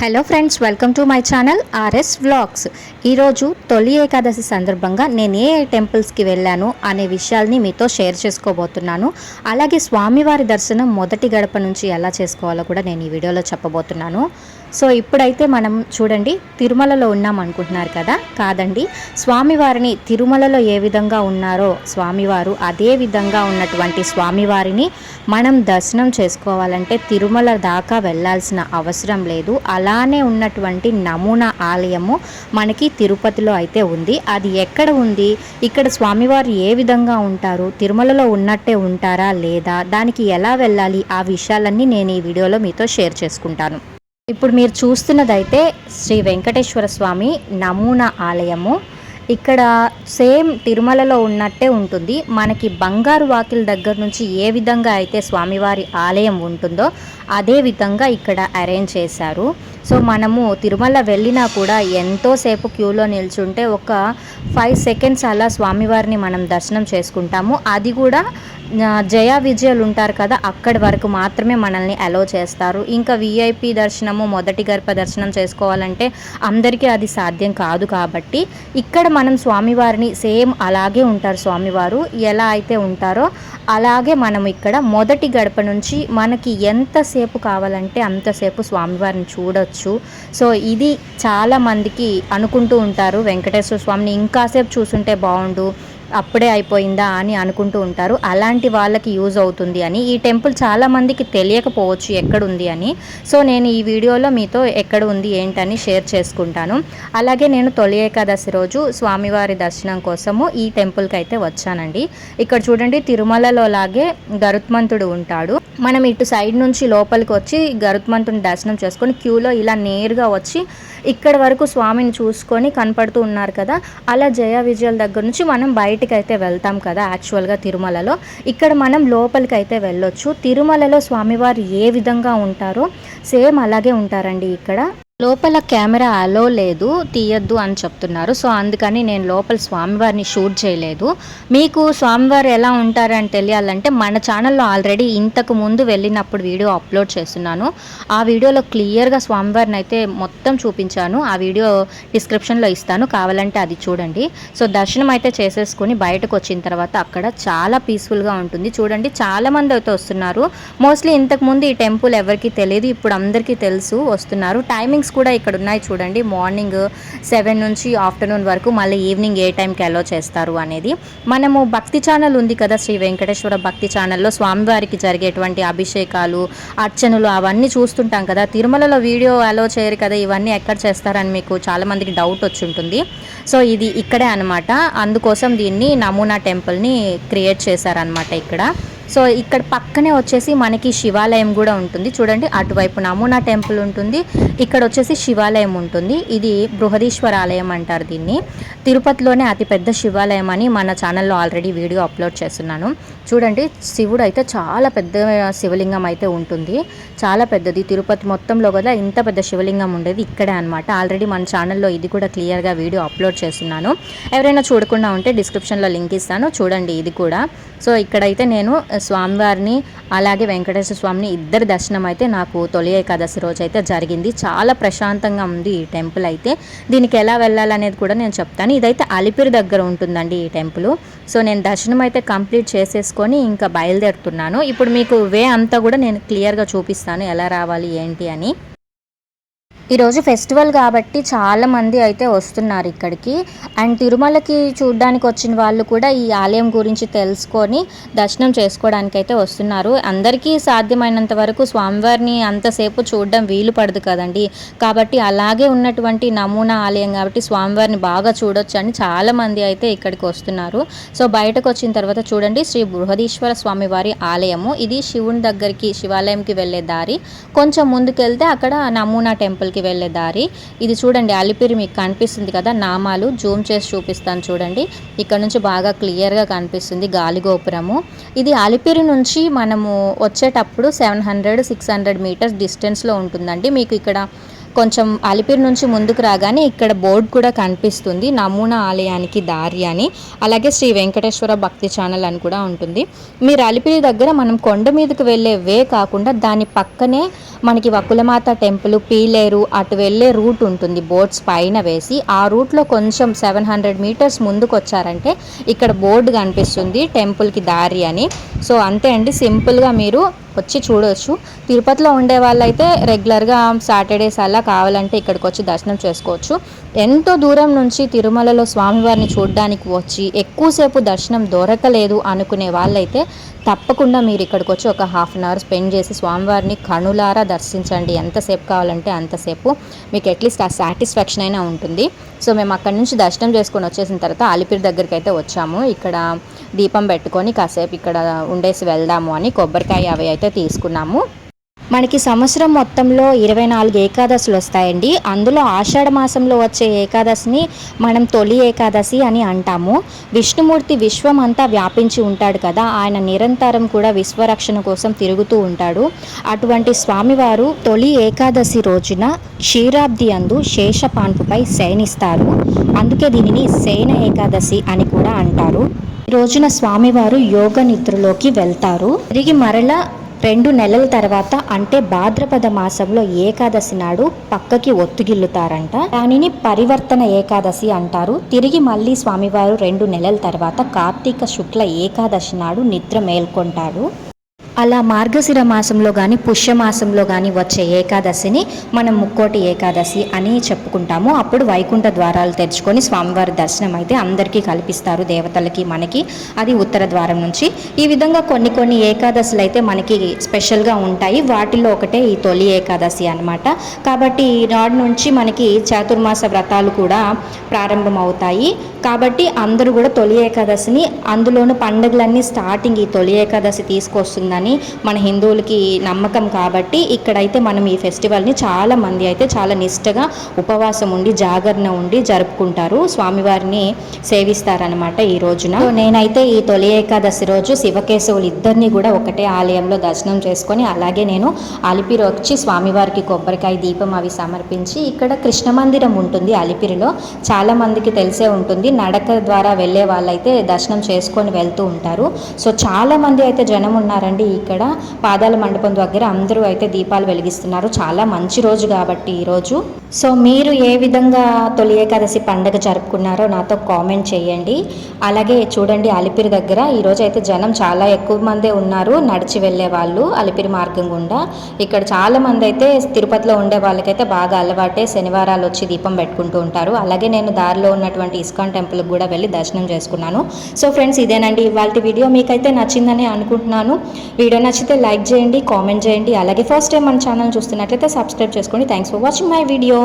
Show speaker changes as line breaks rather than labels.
Hello friends welcome to my channel RS vlogs ఈరోజు తొలి ఏకాదశి సందర్భంగా నేను ఏ ఏ టెంపుల్స్కి వెళ్ళాను అనే విషయాల్ని మీతో షేర్ చేసుకోబోతున్నాను. అలాగే స్వామివారి దర్శనం మొదటి గడప నుంచి ఎలా చేసుకోవాలో కూడా నేను ఈ వీడియోలో చెప్పబోతున్నాను. సో ఇప్పుడైతే మనం చూడండి తిరుమలలో ఉన్నాం అనుకుంటున్నారు కదా? కాదండి. స్వామివారిని తిరుమలలో ఏ విధంగా ఉన్నారో స్వామివారు అదే విధంగా ఉన్నటువంటి స్వామివారిని మనం దర్శనం చేసుకోవాలంటే తిరుమల దాకా వెళ్ళాల్సిన అవసరం లేదు. అలానే ఉన్నటువంటి నమూనా ఆలయము మనకి తిరుపతిలో అయితే ఉంది. అది ఎక్కడ ఉంది? ఇక్కడ స్వామివారు ఏ విధంగా ఉంటారు? తిరుమలలో ఉన్నట్టే ఉంటారా లేదా? దానికి ఎలా వెళ్ళాలి? ఆ విషయాలన్నీ నేను ఈ వీడియోలో మీతో షేర్ చేసుకుంటాను. ఇప్పుడు మీరు చూస్తున్నదైతే శ్రీ వెంకటేశ్వర స్వామి నమూనా ఆలయము. ఇక్కడ సేమ్ తిరుమలలో ఉన్నట్టే ఉంటుంది. మనకి బంగారు వాకిల్ దగ్గర నుంచి ఏ విధంగా అయితే స్వామివారి ఆలయం ఉంటుందో అదే విధంగా ఇక్కడ అరేంజ్ చేశారు. సో మనము తిరుమల వెళ్ళినా కూడా ఎంతోసేపు క్యూలో నిల్చుంటే ఒక ఫైవ్ సెకండ్స్ అలా స్వామివారిని మనం దర్శనం చేసుకుంటాము. అది కూడా జయ విజయాలు ఉంటారు కదా అక్కడి వరకు మాత్రమే మనల్ని అలో చేస్తారు. ఇంకా విఐపి దర్శనము మొదటి గర్భ దర్శనం చేసుకోవాలంటే అందరికీ అది సాధ్యం కాదు కాబట్టి ఇక్కడ మనం స్వామివారిని సేమ్ అలాగే ఉంటారు స్వామివారు. ఎలా అయితే ఉంటారో అలాగే మనం ఇక్కడ మొదటి గడప నుంచి మనకి ఎంతసేపు కావాలంటే అంతసేపు స్వామివారిని చూడొచ్చు. సో ఇది చాలామందికి అనుకుంటూ ఉంటారు. వెంకటేశ్వర స్వామిని ఇంకాసేపు చూసుంటే బాగుండు. అప్పుడే అయిపోయిందా అని అనుకుంటూ ఉంటారు. అలాంటి వాళ్ళకి యూజ్ అవుతుంది అని. ఈ టెంపుల్ చాలామందికి తెలియకపోవచ్చు ఎక్కడుంది అని. సో నేను ఈ వీడియోలో మీతో ఎక్కడ ఉంది ఏంటని షేర్ చేసుకుంటాను. అలాగే నేను తొలి ఏకాదశి రోజు స్వామివారి దర్శనం కోసము ఈ టెంపుల్కి అయితే వచ్చానండి. ఇక్కడ చూడండి తిరుమలలో లాగే గరుత్మంతుడు ఉంటాడు. మనం ఇటు సైడ్ నుంచి లోపలికి వచ్చి గరుత్మంతుని దర్శనం చేసుకొని క్యూలో ఇలా నేరుగా వచ్చి ఇక్కడ వరకు స్వామిని చూసుకొని కనపడుతూ ఉన్నారు కదా అలా జయ విజయాల దగ్గర నుంచి మనం బయటికి అయితే వెళ్తాం కదా యాక్చువల్గా తిరుమలలో. ఇక్కడ మనం లోపలికి అయితే వెళ్ళొచ్చు. తిరుమలలో స్వామివారు ఏ విధంగా ఉంటారో సేమ్ అలాగే ఉంటారండి ఇక్కడ. లోపల కెమెరా అలో లేదు తీయద్దు అని చెప్తున్నారు. సో అందుకని నేను లోపల స్వామివారిని షూట్ చేయలేదు. మీకు స్వామివారు ఎలా ఉంటారని తెలియాలంటే మన ఛానల్లో ఆల్రెడీ ఇంతకు ముందు వెళ్ళినప్పుడు వీడియో అప్లోడ్ చేస్తున్నాను. ఆ వీడియోలో క్లియర్గా స్వామివారిని అయితే మొత్తం చూపించాను. ఆ వీడియో డిస్క్రిప్షన్లో ఇస్తాను. కావాలంటే అది చూడండి. సో దర్శనం అయితే చేసేసుకొని బయటకు వచ్చిన తర్వాత అక్కడ చాలా పీస్ఫుల్గా ఉంటుంది. చూడండి చాలామంది అయితే వస్తున్నారు. మోస్ట్లీ ఇంతకుముందు ఈ టెంపుల్ ఎవరికి తెలియదు ఇప్పుడు అందరికీ తెలుసు వస్తున్నారు. టైమింగ్స్ కూడా ఇక్కడ ఉన్నాయి చూడండి. మార్నింగ్ సెవెన్ నుంచి ఆఫ్టర్నూన్ వరకు మళ్ళీ ఈవినింగ్ ఏ టైంకి అలో చేస్తారు అనేది. మనము భక్తి ఛానల్ ఉంది కదా శ్రీ వెంకటేశ్వర భక్తి ఛానల్లో. స్వామివారికి జరిగేటువంటి అభిషేకాలు అర్చనలు అవన్నీ చూస్తుంటాం కదా. తిరుమలలో వీడియో అలో చేయరు కదా. ఇవన్నీ ఎక్కడ చేస్తారని మీకు చాలామందికి డౌట్ వచ్చి ఉంటుంది. సో ఇది ఇక్కడే అనమాట అందుకోసం దీన్ని నమూనా టెంపుల్ని క్రియేట్ చేశారనమాట ఇక్కడ. సో ఇక్కడ పక్కనే వచ్చేసి మనకి శివాలయం కూడా ఉంటుంది. చూడండి అటువైపు నమూనా టెంపుల్ ఉంటుంది ఇక్కడ వచ్చేసి శివాలయం ఉంటుంది. ఇది బృహదీశ్వర ఆలయం అంటారు దీన్ని. తిరుపతిలోనే అతిపెద్ద శివాలయం అని మన ఛానల్లో ఆల్రెడీ వీడియో అప్లోడ్ చేస్తున్నాను. చూడండి శివుడు అయితే చాలా పెద్ద శివలింగం అయితే ఉంటుంది. చాలా పెద్దది. తిరుపతి మొత్తంలో కూడా ఇంత పెద్ద శివలింగం ఉండేది ఇక్కడే అనమాట ఆల్రెడీ మన ఛానల్లో ఇది కూడా క్లియర్గా వీడియో అప్లోడ్ చేస్తున్నాను. ఎవరైనా చూడకుండా ఉంటే డిస్క్రిప్షన్లో లింక్ ఇస్తాను. చూడండి ఇది కూడా. సో ఇక్కడైతే నేను స్వామివారిని అలాగే వెంకటేశ్వర స్వామిని ఇద్దరి దర్శనం అయితే నాకు తొలి ఏకాదశి రోజు అయితే జరిగింది. చాలా ప్రశాంతంగా ఉంది ఈ టెంపుల్ అయితే. దీనికి ఎలా వెళ్ళాలనేది కూడా నేను చెప్తాను. ఇదైతే అలిపిరి దగ్గర ఉంటుందండి ఈ టెంపుల్. సో నేను దర్శనం అయితే కంప్లీట్ చేసేసుకొని ఇంకా బయలుదేరుతున్నాను. ఇప్పుడు మీకు వే అంతా కూడా నేను క్లియర్గా చూపిస్తాను ఎలా రావాలి ఏంటి అని. ఈరోజు ఫెస్టివల్ కాబట్టి చాలామంది అయితే వస్తున్నారు ఇక్కడికి. అండ్ తిరుమలకి చూడడానికి వచ్చిన వాళ్ళు కూడా ఈ ఆలయం గురించి తెలుసుకొని దర్శనం చేసుకోవడానికి అయితే వస్తున్నారు. అందరికీ సాధ్యమైనంత వరకు స్వామివారిని అంతసేపు చూడడం వీలు పడదు కదండి. కాబట్టి అలాగే ఉన్నటువంటి నమూనా ఆలయం కాబట్టి స్వామివారిని బాగా చూడొచ్చు అని చాలామంది అయితే ఇక్కడికి వస్తున్నారు. సో బయటకు వచ్చిన తర్వాత చూడండి శ్రీ బృహదీశ్వర స్వామి వారి ఆలయము. ఇది శివుని దగ్గరికి శివాలయంకి వెళ్ళే దారి. కొంచెం ముందుకెళ్తే అక్కడ నమూనా టెంపుల్ టెంపుల్కి వెళ్ళే దారి. ఇది చూడండి అలిపిరి మీకు కనిపిస్తుంది కదా నామాలు జూమ్ చేసి చూపిస్తాను చూడండి. ఇక్కడ నుంచి బాగా క్లియర్గా కనిపిస్తుంది గాలిగోపురము ఇది అలిపిరి నుంచి మనము వచ్చేటప్పుడు seven hundred six hundred metres డిస్టెన్స్లో ఉంటుందండి. మీకు ఇక్కడ కొంచెం అలిపిరి నుంచి ముందుకు రాగానే ఇక్కడ బోర్డు కూడా కనిపిస్తుంది నమూనా ఆలయానికి దారి అని. అలాగే శ్రీ వెంకటేశ్వర భక్తి ఛానల్ అని కూడా ఉంటుంది. మీరు అలిపిరి దగ్గర మనం కొండ మీదకి వెళ్ళే వే కాకుండా దాని పక్కనే మనకి వకులమాత టెంపుల్ పీలేరు అటు వెళ్ళే రూట్ ఉంటుంది. బోట్స్ పైన వేసి ఆ రూట్లో కొంచెం సెవెన్ హండ్రెడ్ మీటర్స్ ముందుకు వచ్చారంటే ఇక్కడ బోర్డు కనిపిస్తుంది టెంపుల్కి దారి అని. సో అంతే అండి. సింపుల్గా మీరు వచ్చి చూడవచ్చు తిరుపతిలో ఉండే వాళ్ళైతే రెగ్యులర్గా సాటర్డేస్ అలా కావాలంటే ఇక్కడికి వచ్చి దర్శనం చేసుకోవచ్చు. ఎంతో దూరం నుంచి తిరుమలలో స్వామివారిని చూడడానికి వచ్చి ఎక్కువసేపు దర్శనం దొరకలేదు అనుకునే వాళ్ళైతే తప్పకుండా మీరు ఇక్కడికి వచ్చి ఒక హాఫ్ అన్ అవర్ స్పెండ్ చేసి స్వామివారిని కనులారా దర్శించండి. ఎంతసేపు కావాలంటే అంతసేపు మీకు అట్లీస్ట్ ఆ సాటిస్ఫాక్షన్ అయినా ఉంటుంది. సో మేము అక్కడి నుంచి దర్శనం చేసుకొని వచ్చేసిన తర్వాత అలిపిరి దగ్గరికి అయితే వచ్చాము. ఇక్కడ దీపం పెట్టుకొని కాసేపు ఇక్కడ ఉండేసి వెళ్దాము అని కొబ్బరికాయ అవి అయితే తీసుకున్నాము. మనకి సంవత్సరం మొత్తంలో ఇరవై నాలుగు ఏకాదశులు వస్తాయండి. అందులో ఆషాఢ మాసంలో వచ్చే ఏకాదశిని మనం తొలి ఏకాదశి అని అంటాము. విష్ణుమూర్తి విశ్వం అంతా వ్యాపించి ఉంటాడు కదా ఆయన నిరంతరం కూడా విశ్వరక్షణ కోసం తిరుగుతూ ఉంటాడు. అటువంటి స్వామివారు తొలి ఏకాదశి రోజున క్షీరాబ్ది అందు శేషపాన్పుపై శయనిస్తారు. అందుకే దీనిని శయన ఏకాదశి అని కూడా అంటారు. ఈ రోజున స్వామివారు యోగ నిద్రలోకి వెళ్తారు. తిరిగి మరల రెండు నెలల తర్వాత అంటే భాద్రపద మాసంలో ఏకాదశి నాడు పక్కకి ఒత్తుగిల్లుతారంట. దానిని పరివర్తన ఏకాదశి అంటారు. తిరిగి మళ్ళీ స్వామివారు రెండు నెలల తర్వాత కార్తీక శుక్ల ఏకాదశి నాడు నిద్ర మేల్కొంటాడు. అలా మార్గశిర మాసంలో కానీ పుష్యమాసంలో కానీ వచ్చే ఏకాదశిని మనం ముక్కోటి ఏకాదశి అని చెప్పుకుంటాము. అప్పుడు వైకుంఠ ద్వారాలు తెరుచుకొని స్వామివారి దర్శనం అయితే అందరికీ కల్పిస్తారు. దేవతలకి మనకి అది ఉత్తర ద్వారం నుంచి. ఈ విధంగా కొన్ని కొన్ని ఏకాదశులు అయితే మనకి స్పెషల్గా ఉంటాయి. వాటిల్లో ఒకటే ఈ తొలి ఏకాదశి అనమాట కాబట్టి ఈనాడు నుంచి మనకి చాతుర్మాస వ్రతాలు కూడా ప్రారంభమవుతాయి. కాబట్టి అందరూ కూడా తొలి ఏకాదశిని అందులోనూ పండుగలన్నీ స్టార్టింగ్ ఈ తొలి ఏకాదశి తీసుకొస్తుందని మన హిందువులకి నమ్మకం కాబట్టి ఇక్కడైతే మనం ఈ ఫెస్టివల్ని చాలా మంది అయితే చాలా నిష్టగా ఉపవాసం ఉండి జాగరణ ఉండి జరుపుకుంటారు. స్వామివారిని సేవిస్తారనమాట ఈ రోజున. నేనైతే ఈ తొలి ఏకాదశి రోజు శివకేశవులు ఇద్దరిని కూడా ఒకటే ఆలయంలో దర్శనం చేసుకొని అలాగే నేను అలిపిరి వచ్చి స్వామివారికి కొబ్బరికాయ దీపం అవి సమర్పించి ఇక్కడ కృష్ణ మందిరం ఉంటుంది అలిపిరిలో. చాలా మందికి తెలిసే ఉంటుంది. నడక ద్వారా వెళ్ళే వాళ్ళైతే దర్శనం చేసుకొని వెళ్తూ ఉంటారు. సో చాలా మంది అయితే జనం ఉన్నారండి ఇక్కడ పాదాల మండపం దగ్గర అందరూ అయితే దీపాలు వెలిగిస్తున్నారు. చాలా మంచి రోజు కాబట్టి ఈరోజు సో మీరు ఏ విధంగా తొలి ఏకాదశి పండగ జరుపుకున్నారో నాతో కామెంట్ చేయండి. అలాగే చూడండి అలిపిరి దగ్గర ఈరోజు అయితే జనం చాలా ఎక్కువ మందే ఉన్నారు. నడిచి వెళ్ళే వాళ్ళు అలిపిరి మార్గం గుండా. ఇక్కడ చాలా మంది అయితే తిరుపతిలో ఉండే వాళ్ళకైతే బాగా అలవాటే శనివారాలు వచ్చి దీపం పెట్టుకుంటూ ఉంటారు. అలాగే నేను దారిలో ఉన్నటువంటి ఇస్కాన్ టెంపుల్కి కూడా వెళ్ళి దర్శనం చేసుకున్నాను. సో ఫ్రెండ్స్ ఇదేనండి ఇవాళ వీడియో. మీకైతే నచ్చిందని అనుకుంటున్నాను. వీడియో నచ్చితే లైక్ చేయండి కామెంట్ చేయండి. అలాగే ఫస్ట్ టైం మన ఛానల్ చూస్తున్నట్లయితే సబ్స్క్రైబ్ చేసుకోండి thanks for watching my video.